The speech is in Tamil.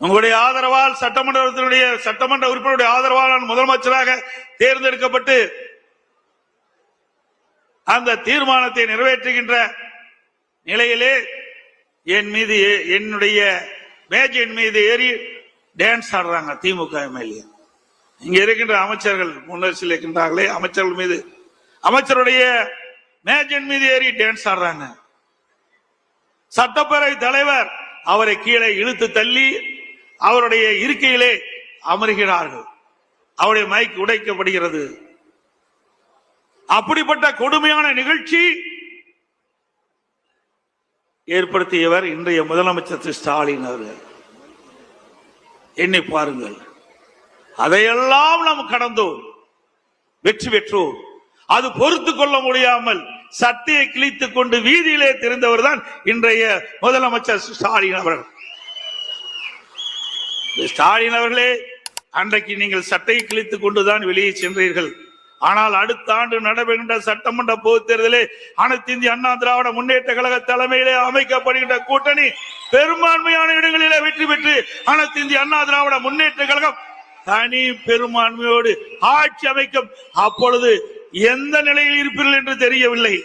உங்களுடைய ஆதரவால் சட்டமன்றத்தினுடைய சட்டமன்ற உறுப்பினருடைய ஆதரவால் நான் முதலமைச்சராக தேர்ந்தெடுக்கப்பட்டு அந்த தீர்மானத்தை நிறைவேற்றுகின்ற நிலையிலே என் மீது என்னுடைய மேஜின் மீது ஏறி டான்ஸ் ஆடுறாங்க திமுக எம்எல்ஏ. இங்க இருக்கின்ற அமைச்சர்கள் முன்னரசில் இருக்கின்றார்களே அமைச்சர்கள் மீது அமைச்சருடைய மேஜின் மீது ஏறி டான்ஸ் ஆடுறாங்க. சட்டப்பேரவை தலைவர் அவரை கீழே இழுத்து தள்ளி அவருடைய இருக்கையிலே அமர்கிறார்கள். அவருடைய மைக் உடைக்கப்படுகிறது. அப்படிப்பட்ட கொடுமையான நிகழ்ச்சி ஏற்படுத்தியவர் இன்றைய முதலமைச்சர் திரு ஸ்டாலின் அவர்கள். எண்ணி பாருங்கள். அதையெல்லாம் நாம் கடந்தோம். வெற்றி பெற்றோம். அது பொறுத்து கொள்ள முடியாமல் சட்டையை கிழித்துக் கொண்டு வீதியிலே தெரிந்தவர் தான் இன்றைய முதலமைச்சர் ஸ்டாலின் அவர்கள். ஸ்டாலின் அவர்களே அன்றைக்கு நீங்கள் சட்டையை கிழித்துக் கொண்டுதான் வெளியே சென்றீர்கள். ஆனால் அடுத்த ஆண்டு நடைபெறுகின்ற சட்டமன்ற பொதுத் தேர்தலில் அனைத்து இந்திய அண்ணா திராவிட முன்னேற்ற கழக தலைமையிலே அமைக்கப்படுகின்ற கூட்டணி பெரும்பான்மையான இடங்களிலே வெற்றி பெற்று அனைத்து இந்திய அண்ணா திராவிட முன்னேற்ற கழகம் தனி பெரும்பான்மையோடு ஆட்சி அமைக்கும். அப்பொழுது எந்த நிலையில் இருப்பீர்கள் என்று தெரியவில்லை.